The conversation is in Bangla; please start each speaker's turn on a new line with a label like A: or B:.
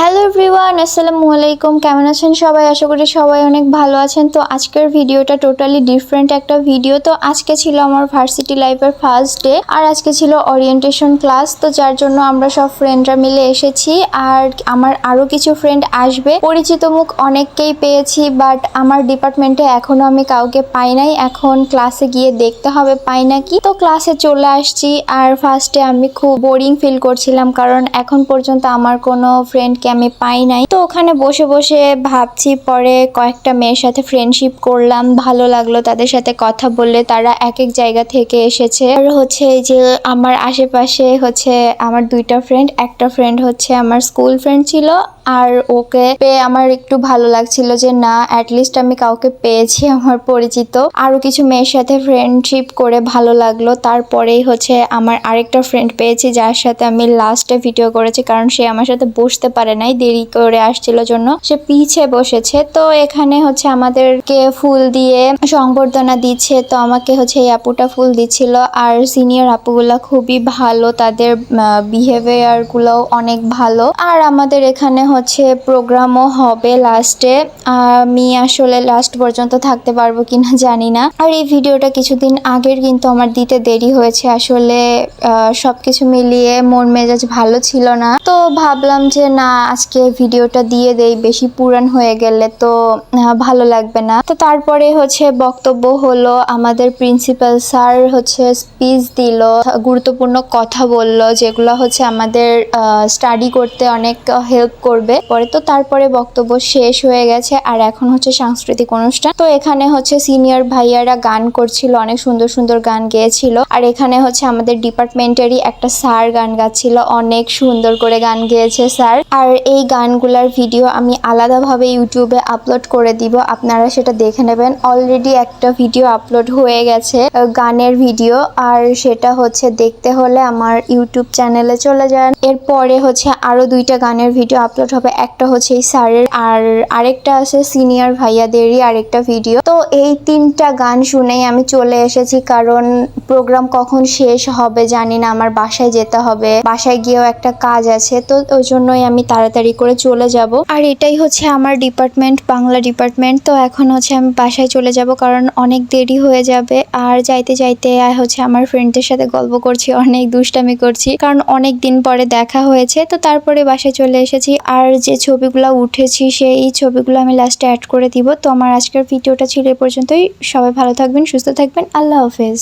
A: হ্যালো এভরিওয়ান, আসসালামু আলাইকুম। কেমন আছেন সবাই? আশা করি সবাই অনেক ভালো আছেন। তো আজকের ভিডিওটা টোটালি ডিফারেন্ট একটা ভিডিও। তো আজকে ছিল আমার ভার্সিটি লাইফের ফার্স্ট ডে আর আজকে ছিল ওরিয়েন্টেশন ক্লাস তো যার জন্য আমরা সব ফ্রেন্ডরা মিলে এসেছি আর আমার আরও কিছু ফ্রেন্ড আসবে। পরিচিত মুখ অনেককেই পেয়েছি বাট আমার ডিপার্টমেন্টে এখনও আমি কাউকে পাই নাই। এখন ক্লাসে গিয়ে দেখতে হবে পাই নাকি তো ক্লাসে চলে আসছি আর ফার্স্টে আমি খুব বোরিং ফিল করছিলাম, কারণ এখন পর্যন্ত আমার কোনো ফ্রেন্ডকে আমি পাই নাই। তো ওখানে বসে বসে ভাবছি, পরে কয়েকটা মেয়ের সাথে ফ্রেন্ডশিপ করলাম। ভালো লাগল তাদের সাথে কথা বললে তারা এক এক জায়গা থেকে এসেছে। আর হচ্ছে যে আমার আশেপাশে হচ্ছে আমার দুইটা ফ্রেন্ড একটা ফ্রেন্ড হচ্ছে আমার স্কুল ফ্রেন্ড ছিল। আর ওকে পেয়ে আমার একটু ভালো লাগছিল যে না অ্যাটলিস্ট আমি কাউকে পেয়েছি আমার পরিচিত। আরও কিছু মেয়ের সাথে ফ্রেন্ডশিপ করে ভালো লাগল। তারপরেই হচ্ছে আমার আরেকটা ফ্রেন্ড পেয়েছি, যার সাথে আমি লাস্টে ভিডিও করেছি, কারণ সে আমার সাথে বসতে পারে নাই, দেরি করে আসছিল জন্য। সে পিছে বসেছে। তো এখানে হচ্ছে আমাদেরকে ফুল দিয়ে সংবর্ধনা দিচ্ছে। তো আমাকে হচ্ছে এই আপুটা ফুল দিচ্ছিল। আর সিনিয়র আপুগুলা খুবই ভালো, তাদের বিহেভিয়ারগুলো অনেক ভালো। আর আমাদের এখানে হচ্ছে প্রোগ্রামও হবে লাস্টে। আমি আসলে লাস্ট পর্যন্ত থাকতে পারব কিনা জানি না। আর এই ভিডিওটা কিছুদিন আগের কিন্তু আমার দিতে দেরি হয়েছে। আসলে সব কিছু মিলিয়ে মন মেজাজ ভালো ছিল না। তো ভাবলাম যে, না, আজকে ভিডিওটা দিয়ে দেই, বেশি পুরান হয়ে গেলে তো ভালো লাগবে না। তো তারপরে হচ্ছে বক্তব্য হলো, আমাদের প্রিন্সিপাল স্যার হচ্ছে স্পিচ দিল, গুরুত্বপূর্ণ কথা বলল, যেগুলো হচ্ছে আমাদের স্টাডি করতে অনেক হেল্প করবে পরে তো তারপরে বক্তব্য শেষ হয়ে গেছে, আর এখন হচ্ছে সাংস্কৃতিক অনুষ্ঠান। তো এখানে হচ্ছে সিনিয়র ভাইয়ারা গান করছিল, অনেক সুন্দর সুন্দর গান গেয়েছিল। আর এখানে হচ্ছে আমাদের ডিপার্টমেন্টেরই একটা স্যার গান গাচ্ছিল, অনেক সুন্দর করে গান গেয়েছে স্যার। আর এই গানগুলার ভিডিও আমি আলাদাভাবে ইউটিউবে আপলোড করে দিব, আপনারা সেটা দেখে নেবেন। অলরেডি একটা ভিডিও আপলোড হয়ে গেছে গানের ভিডিও আর সেটা হচ্ছে দেখতে হলে আমার ইউটিউব চ্যানেলে চলে যান। এরপরে হচ্ছে আরও দুইটা গানের ভিডিও আপলোড হবে, একটা হচ্ছে এই স্যারের, আর আরেকটা আছে সিনিয়র ভাইয়াদেরই আরেকটা ভিডিও তো এই তিনটা গান শুনেই আমি চলে এসেছি, কারণ প্রোগ্রাম কখন শেষ হবে জানি না, আমার বাসায় যেতে হবে। বাসায় গিয়েও একটা কাজ আছে, তো ওই জন্যই আমি তাড়াতাড়ি করে চলে যাব। আর এটাই হচ্ছে আমার ডিপার্টমেন্ট বাংলা ডিপার্টমেন্ট তো এখন হচ্ছে আমি বাসায় চলে যাব, কারণ অনেক দেরি হয়ে যাবে। আর যাইতে যাইতে আর হচ্ছে আমার ফ্রেন্ডদের সাথে গল্প করছি, অনেক দুষ্টামি করছি, কারণ অনেক দিন পরে দেখা হয়েছে, তো তারপরে বাসায় চলে এসেছি। আর যে ছবিগুলো উঠেছি, সেই ছবিগুলো আমি লাস্টে অ্যাড করে দিব। তো আমার আজকের ভিডিওটা ছিল এ পর্যন্তই। সবাই ভালো থাকবেন, সুস্থ থাকবেন। আল্লাহ হাফেজ।